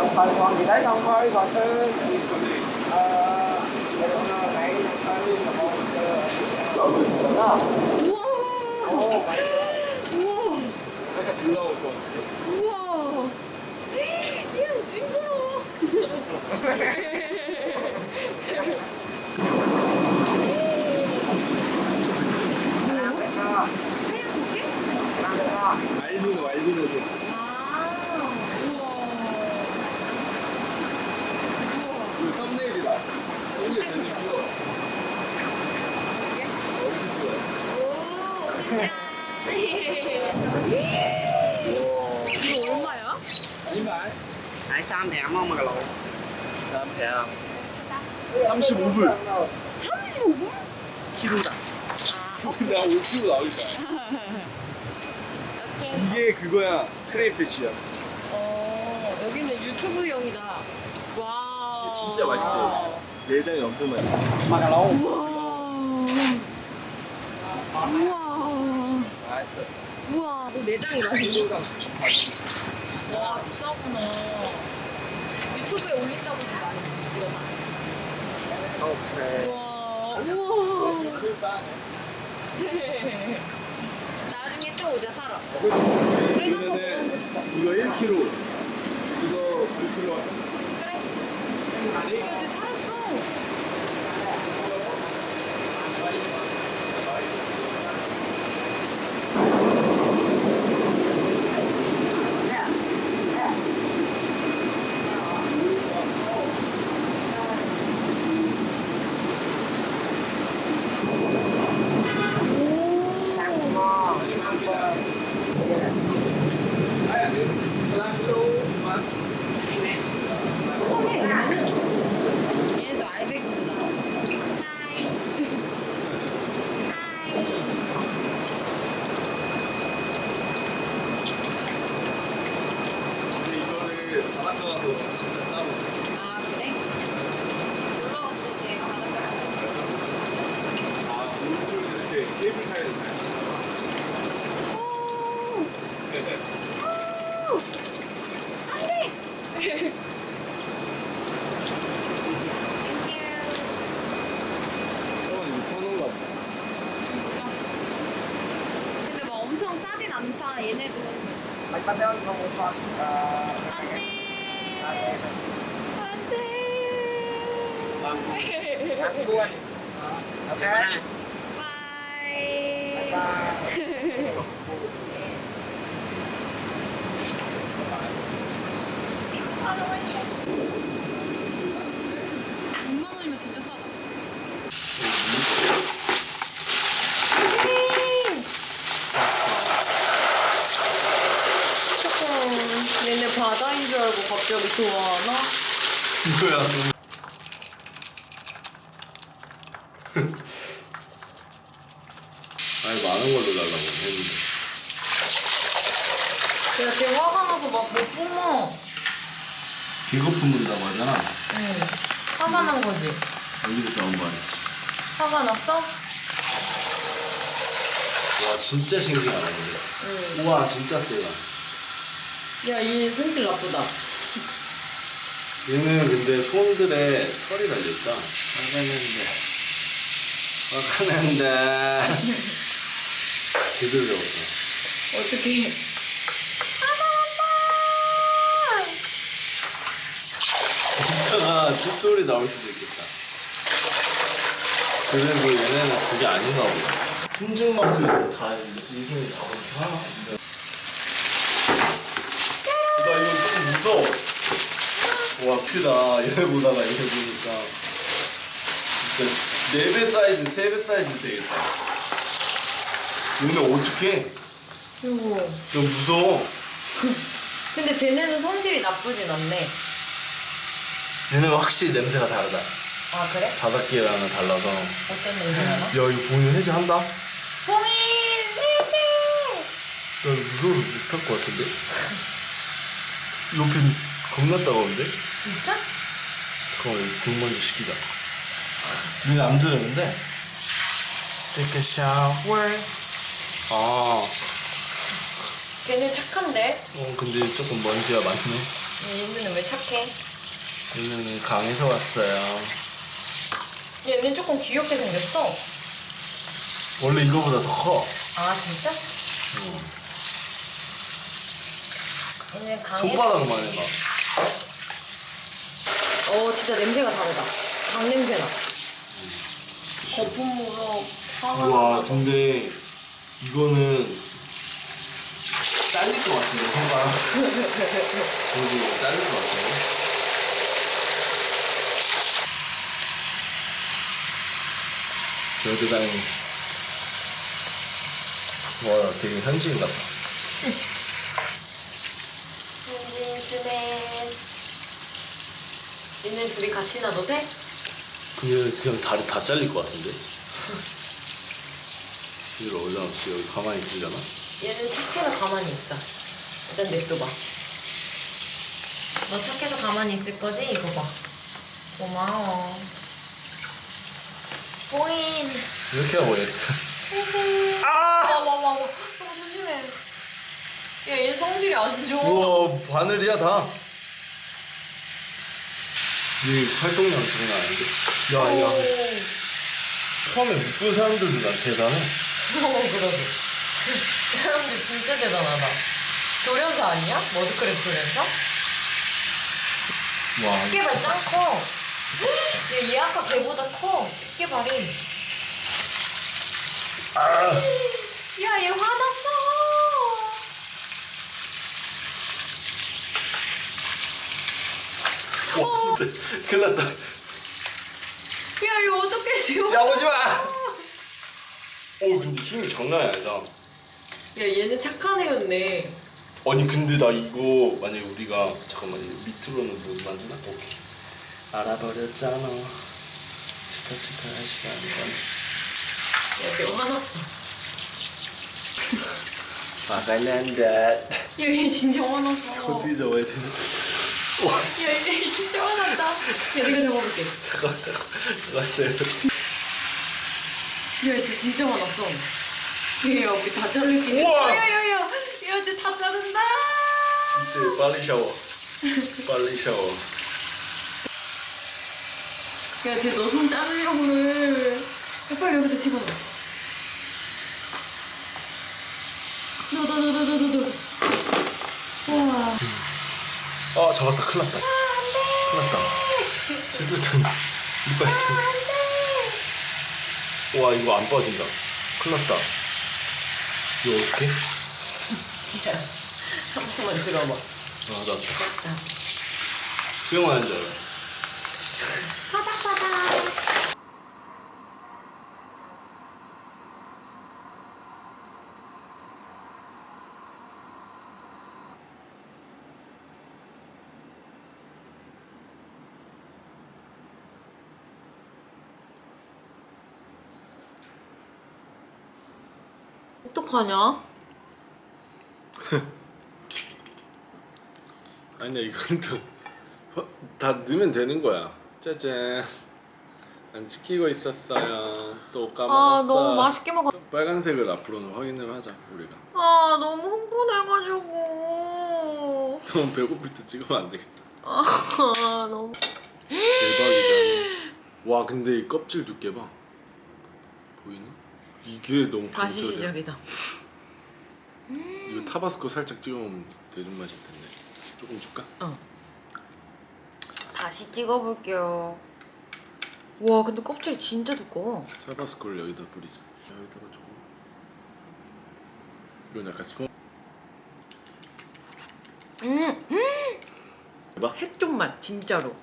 đồng phân con gì đấy không thôi còn tư ờ để nó này đi là một đó 우와. 오 vậy 우와. 살짝 불나올 것 같아. 우와. 야 징그러워. làm được không 하얀 고개? làm được không 알비노, 알비노 이거 얼마야? 아닌가? Hải Sam thèm không mà lộ 대양. 35불. 35분? 키로다. 아, 내가 5kg 나오니까. 이게 그거야. 크레이피쉬야. 어, 여기는 유튜브용이다. 와. 진짜 맛있대. 내장이 엄청 맛있어. lô 우와. 우와. 맛있어. 우와. 너 내장이 맛있어. 와, 비싸구나. 유튜브에 올린다고 해도 많이 이거 ok 우와. 우와. 나중에 또 오자 사러. 그러면은 이거 1kg. 이거 5kg. 그래. 아니? 이거 이제 살았어. ăn ngon 얘도 알배기구나. 하이. 하이. 근데 이거를 바닷가 가서 진짜 싸고. 아, 그래? 놀러 갔을 때 바닷가 갔어. 아, 오른쪽에 이렇게 케이블 타이를 타요. 오! 오! 안 돼! 땡큐. 저건 이거 사놓은 거 같아. 진짜. 근데 막 엄청 싸진 않다, 얘네도. mấy bánh đó không muốn con ờ 안 돼! à, đây. 안 돼! Ăn cua ok 바이. bye 육만 원이면 진짜 싸다. 조금 얘네 바다인 줄 알고 갑자기 좋아하나? 이거야. 아니 많은 걸로 달라고 했는데. 내가 화가 나서 막 못 뿜어. 기겁 품는다고 하잖아. 응. 화가 난 거지. 여기서 나온 거 아니지. 화가 났어? 와 진짜 신기하다 근데. 응. 우와 진짜 세다. 야, 얘 성질 나쁘다. 얘는 근데 손들에 털이 달려있다. 화가 난다. 화가 난다. 제대로 잡았어. 어떻게. 칫솔이 나올 수도 있겠다. 그래도 얘네는 그게 아닌가 보다. 힘증만큼 다 이름이 다 그렇게 하나? 나 이거 좀 무서워. 와 크다. 얘네 보다가 얘네 보니까 진짜 4배 사이즈, 3배 사이즈 되겠다. 얘네 어떡해? 이거. 너무 무서워. 근데 쟤네는 성질이 나쁘진 않네. 얘는 확실히 냄새가 다르다. 아 그래? 바닷개랑은 달라서. 야 어떤 냄새 나나? 이거 보이면 해제한다. 야 봉인 해제. 이거 무서워서 못할 것 같은데. 옆에 겁나 따가운데? 진짜? 잠깐만 여기 등 먼저 식히자. 눈이 안 좋았는데. Take a shower. 아, 걔네 착한데? 어 근데 조금 먼지가 많네. 얘네는 왜 착해? 얘는 강에서 왔어요. 얘는 조금 귀엽게 생겼어. 원래 이거보다 더 커. 아 진짜? 얘네 강에. 손바닥만 해봐. 어 진짜 냄새가 다르다. 강 냄새 나. 거품으로 우와 근데 이거는 잘릴 것 같은데 손가락 여기 잘릴 것 같은데 여드랑이 와 되게 현지인 같다 진진스맨. 얘네 둘이 같이 나도 돼? 근데 그냥 다리 다 잘릴 것 같은데 이걸 올려놓지 여기 가만히 있으려나? 얘는 착해서 가만히 있다. 일단 냅둬봐. 너 착해서 가만히 있을 거지? 이거 봐. 고마워. 보인. 이렇게 하고 얘기했다 아! 와, 와, 와, 와. 너 조심해. 야, 얘 성질이 안 좋아. 우와 바늘이야 다. 이 활동량 장난 아닌데? 야, 야. 오. 처음에 묶은 사람들도 난 대단해. 어, 그러게. 사람들 진짜 대단하다. 조련사 아니야? 머드크래프트 조련사? 와. 집게발 짱 커. 얘, 얘 아까 걔보다 커. 집게발이. 아, 야, 얘 화났어. 와, 근데 큰일 났다. 야, 이거 어떻게 지워? 야, 오지 마! 오, 근데 힘이 장난이 아니다. 야, 얘는 착한 애였네. 아니, 근데 나 이거, 만약에 우리가, 잠깐만, 이거 밑으로는 못 만지나? 오케이. 알아버렸잖아. 치카치카 할 시간이잖아. 야, 걔 화났어. 화가 난다. 야, 얘 진짜 화났어. 어떻게 잡아야 되나? 와, 진짜 화났다. 야, 내가 잡아볼게. 잠깐만, 잠깐만. 잠깐만. 야, 쟤 진짜 화났어. 야, 우리 다 자를게. 우와! 야, 야, 야. 야, 쟤다 자른다. 이제 빨리 샤워. 빨리 샤워. 야, 쟤 너 손 자르려고 그래. 야, 빨리 여기다 집어넣어. 너, 너, 너, 너, 너. 와. 아 잡았다 큰일 났다 큰일 났다 씻을 텐데 이빨 텐데 와 이거 안 빠진다 큰일 났다 이거 어떡해? 야, 한 번만 들어봐. 아 나왔다 수영하는 줄 알아 바닥바닥. 어떡하냐? 아니야 이건 또다 넣으면 되는 거야 짜잔 안 찍히고 있었어요 또 까먹었어 아 너무 맛있게 먹어. 빨간색을 앞으로는 확인을 하자 우리가 아 너무 흥분해가지고. 너무 배고플 때 찍으면 안 되겠다 아 너무. 대박이잖아 와 근데 이 껍질 두께 봐 보이나? 이게 너무 다시 강철이야. 시작이다. 이거 타바스코 살짝 찍어 먹으면 대중 맛일 텐데. 조금 줄까? 어. 다시 찍어볼게요. 와 근데 껍질이 진짜 두꺼워. 타바스코를 여기다 뿌리자. 여기다가 조금. 이건 약간 스포. 음, 봐. 핵종 맛 진짜로.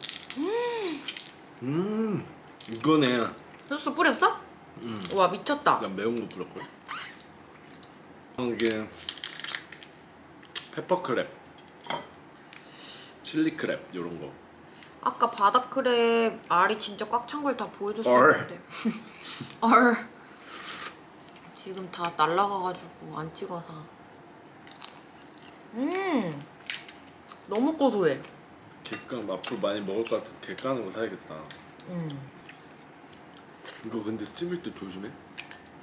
음, 이거네. 소스 뿌렸어? 음, 와 미쳤다. 난 매운 거 뿌렸걸. 이게 페퍼크랩, 칠리크랩 이런 거. 아까 바다크랩 알이 진짜 꽉 찬 걸다 얼. 보여줬었는데 얼 지금 다 날라가가지고 안 찍어서 음 너무 고소해 객강 앞으로 많이 먹을 것 같은 객 까는 거 사야겠다. 음 이거 근데 씹을 때 조심해.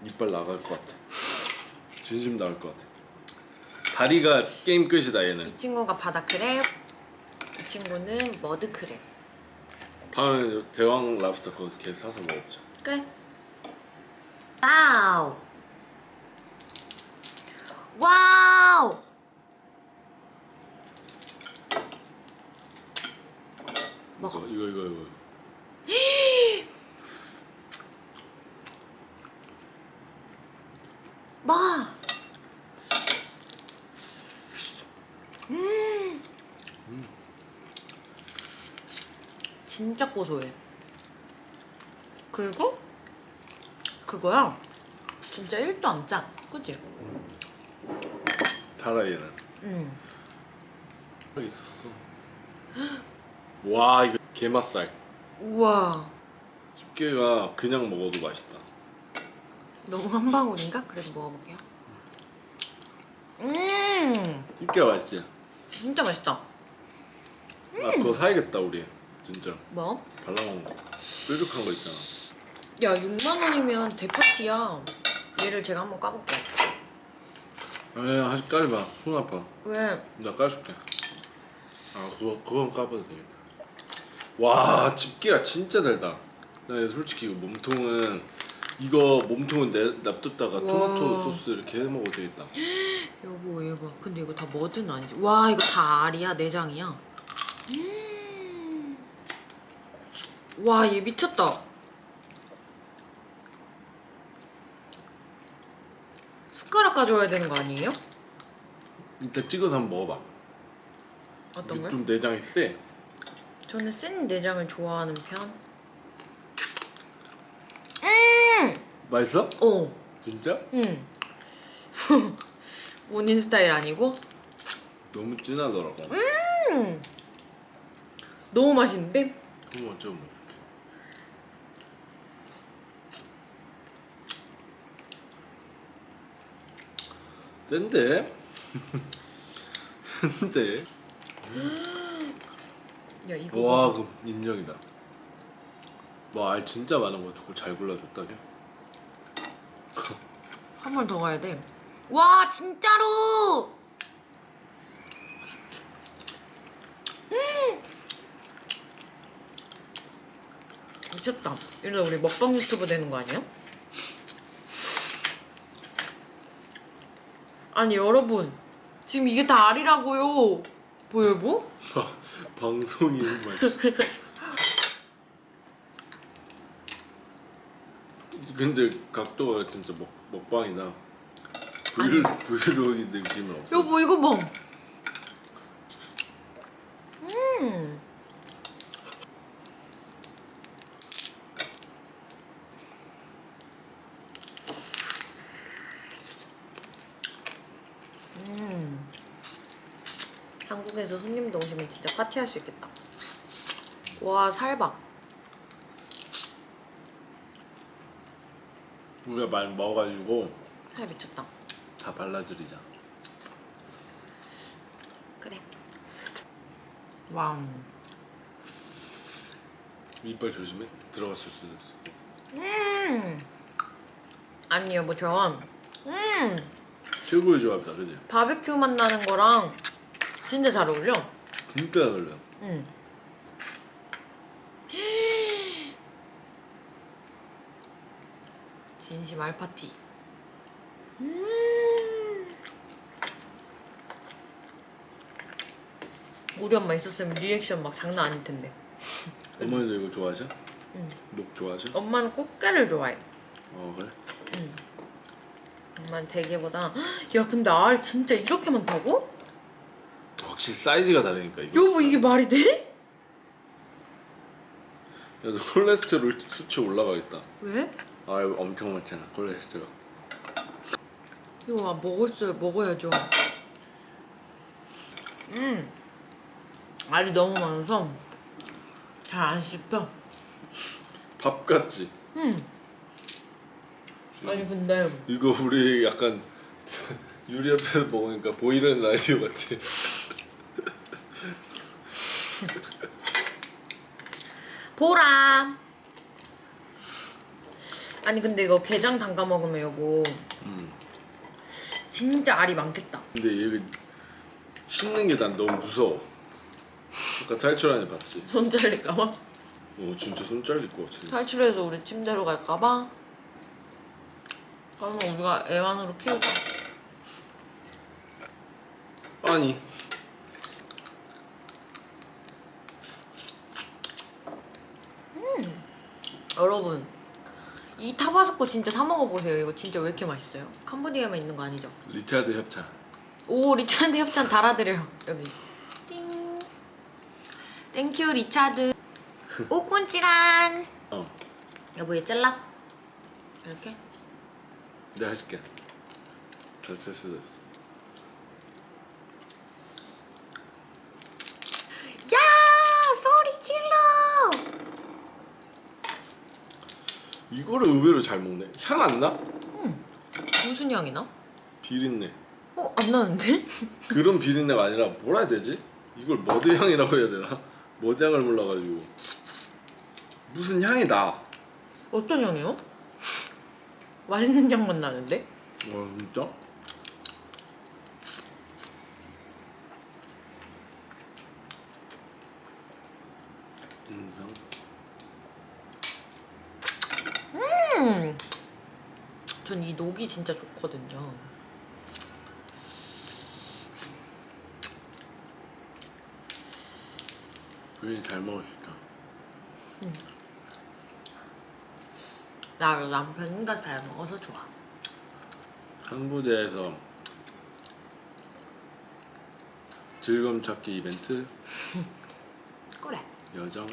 이빨 나갈 것 같아. 진심 나올 것 같아. 다리가 게임 끝이다 얘는. 이 친구가 바다 크랩 이 친구는 머드 크랩 다음에 대왕 랍스터 그거 걔 사서 먹자. 그래 와우 와우 먹어 이거 이거 이거 먹어 음 진짜 고소해 그리고 그거야 진짜 1도 안 짜. 그치? 달아 얘는. 응. 있었어. 와 이거 게맛살. 우와. 집게가 그냥 먹어도 맛있다. 너무 한 방울인가? 그래도 먹어볼게요. 음, 집게가 맛있지. 진짜 맛있다. 아 그거 사야겠다 우리. 진짜 뭐? 발라먹는 거. 뾰족한 거 있잖아. 야, 6만 원이면 대파티야. 얘를 제가 한번 까볼게요. 아니야 하지 까지 마. 손 아파. 왜? 나 까줄게. 아 그거 그건 까봐도 되겠다. 와 집게가 진짜 달다. 나 솔직히 이거 몸통은 이거 몸통은 내 놔뒀다가 토마토 와. 소스 이렇게 해 먹어도 되겠다. 여보, 얘 봐. 근데 이거 다 뭐든 아니지. 와, 이거 다 알이야, 내장이야. 음. 와, 얘 미쳤다. 숟가락 가져와야 되는 거 아니에요? 일단 찍어서 한번 먹어봐. 어떤 걸? 좀 내장이 세. 저는 센 내장을 좋아하는 편. 음! 맛있어? 어. 진짜? 응. 본인 스타일 아니고? 너무 진하더라고. 음. 너무 맛있는데? 그럼 어쩌면. 센데? 센데? 야 이거 와, 봐. 그 인정이다. 와, 알 진짜 많은 거 저거 잘 골라줬다, 걔. 한번 더 가야 돼. 와 진짜로. 음. 미쳤다. 이러다 우리 먹방 유튜브 되는 거 아니야? 아니 여러분 지금 이게 다 알이라고요. 보여 뭐? 방송이 정말. 근데 각도가 진짜 먹, 먹방이다. 브이로, 브이로그 느낌은 없어. 여보 이거 봐. 음. 음. 한국에서 손님도 오시면 진짜 파티할 수 있겠다. 와 살박. 우리가 많이 먹어가지고 살 미쳤다. 다 발라드리자. 그래. 와우. 이빨 조심해. 들어갔을 수도 있어. 음. 아니 여보 전 음. 최고의 조합이다, 그지? 바베큐 맛 나는 거랑 진짜 잘 어울려. 진짜 잘 어울려. 응. 진심 알파티. 음. 우리 엄마 있었으면 리액션 막 장난 아닐 텐데. 어머니도 이거 좋아하셔? 응. 녹 좋아하셔? 엄마는 꽃게를 좋아해. 어 그래? 응. 엄마는 대게보다 야 근데 알 진짜 이렇게 많다고? 확실히 사이즈가 다르니까 이거. 여보 이게 말이 돼? 야, 너 콜레스테롤 수치 올라가겠다. 왜? 아, 이거 엄청 많잖아, 콜레스테롤. 이거 아, 먹을 수 먹어야죠. 음. 알이 너무 많아서 잘 안 씹혀. 밥 같지? 음. 아니 근데 이거 우리 약간 유리 옆에서 먹으니까 보이는 라디오 같아. 보라. 아니 근데 이거 게장 담가 먹으면 여보 음. 진짜 알이 많겠다. 근데 얘 씻는 게 난 너무 무서워. 아까 탈출하는 애 봤지? 손 잘릴까봐. 어 진짜 손 잘릴 것 같은데. 탈출해서 우리 침대로 갈까봐. 그러면 우리가 애완으로 키우자. 아니. 여러분 이 타바스코 진짜 사 먹어보세요. 이거 진짜 왜 이렇게 맛있어요? 캄보디아에만 있는 거 아니죠? 리차드 협찬. 오 리차드 협찬 달아드려요 여기. 띵. 땡큐 리차드. 오꾼찌란. 어. 여보 얘 잘라. 이렇게. 내가 해줄게. 잘 됐어 됐어. 야 소리 질러. 이거를 의외로 잘 먹네. 향 안 나? 무슨 향이 나? 비린내. 어 안 나는데? 그런 비린내가 아니라 뭐라 해야 되지? 이걸 머드 향이라고 해야 되나? 머드 향을 몰라가지고 무슨 향이 나. 와 어떤 향이요? 맛있는 향만 나는데? 진짜? 인성. 음. 전 이 녹이 진짜 좋거든요. 부인이 잘 먹을 수 있다. 나 남편이가 잘 먹어서 좋아. 캄보디아에서 즐거움 찾기 이벤트 그래. 여정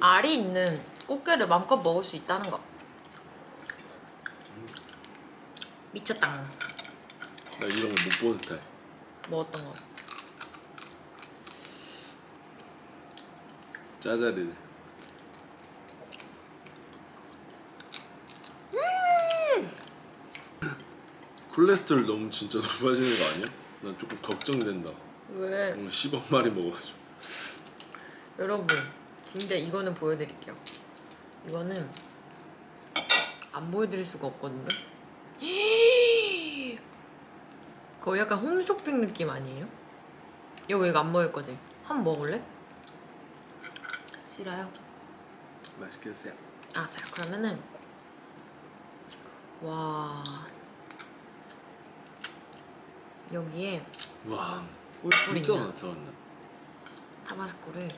알이 있는 꽃게를 마음껏 먹을 수 있다는 거. 미쳤다. 나 이런 거 못 보는 스타일. 먹었던 거. 짜자리네. 콜레스테롤 너무 진짜 높아지는 거 아니야? 난 조금 걱정된다. 왜? 뭔가 10억 마리 먹어가지고. 여러분 진짜 이거는 보여드릴게요. 이거는 안 보여드릴 수가 없거든요. 거의 약간 홈쇼핑 느낌 아니에요? 여보 이거 안 먹을 거지? 한번 먹을래? 싫어요? 맛있게 드세요. 알았어요. 그러면은 와 여기에 와, 올뿌리 진짜 있나? 많다 왔나? 타바스코를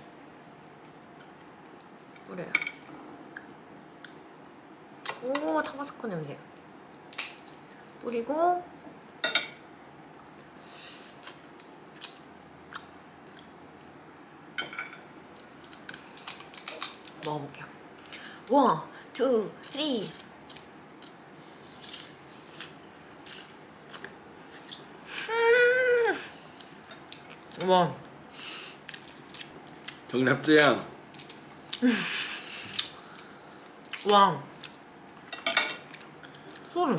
뿌려요. 오 타바스코 냄새. 뿌리고 먹어볼게요. 원, 투, 쓰리. 음. 와. 정답제양. 와 소름.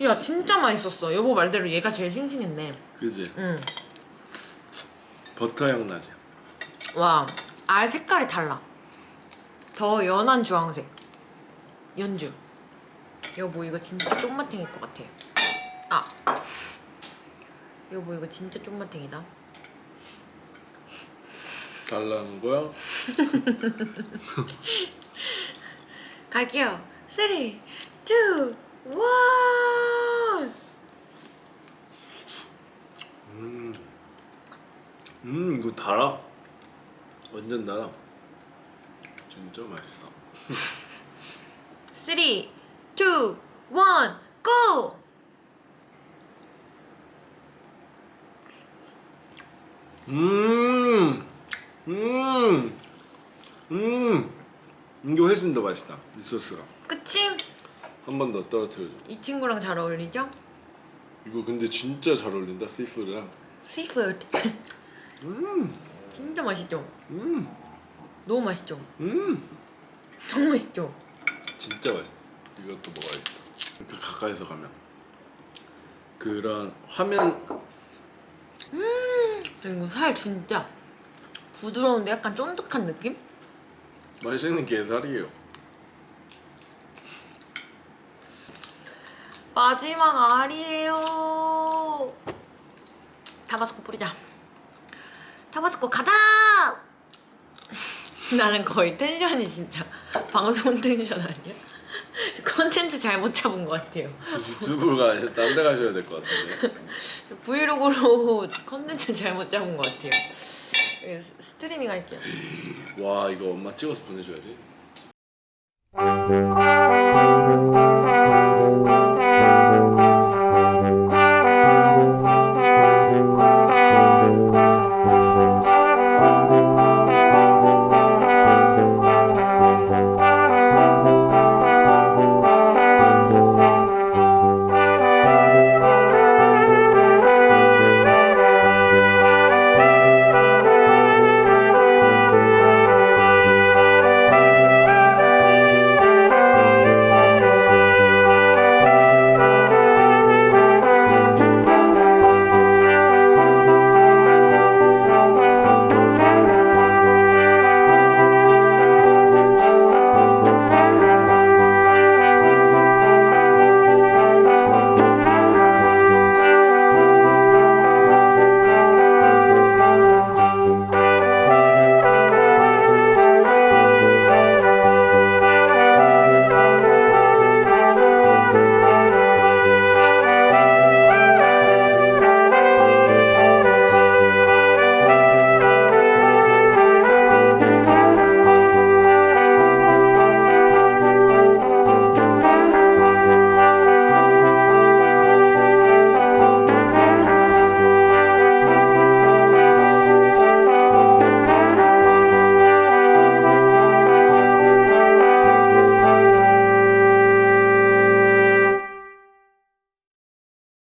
야 진짜 맛있었어. 여보 말대로 얘가 제일 싱싱했네. 그지? 응와 버터 향 나지. 알 색깔이 달라. 더 연한 주황색. 연주. 여보 이거 진짜 쫑마탱일 것 같아. 아. 여보 이거 진짜 쫑마탱이다. 달라는 거야? 갈게요. 3, 2, 1 음, 음 이거 달아. 완전 달아. 진짜 맛있어. 3, 2, 1 고! 음, 음, 음. 이게 훨씬 더 맛있다. 이 소스가. 끝임? 한 번 더 떨어뜨려 줘. 이 친구랑 잘 어울리죠? 이거 근데 진짜 잘 어울린다 씨푸드랑. 씨푸드. 진짜 맛있죠? 음, 너무 맛있죠? 음, 너무 맛있죠? 진짜 맛있다. 이것도 먹어야겠다. 이렇게 가까이서 가면 그런 화면 그리고 살 진짜 부드러운데 약간 쫀득한 느낌? 맛있는 게살이에요. 마지막 알이에요. 타바스코 뿌리자. 타바스코 가자. 나는 거의 텐션이 진짜 방송 텐션 아니야? 컨텐츠 잘못 잡은 것 같아요. 유튜브가 아니라 딴 데 가셔야 될 것 같은데. 브이로그로 컨텐츠 잘못 잡은 것 같아요. 예, 스- 스트리밍 할게요. 와 이거 엄마 찍어서 보내줘야지.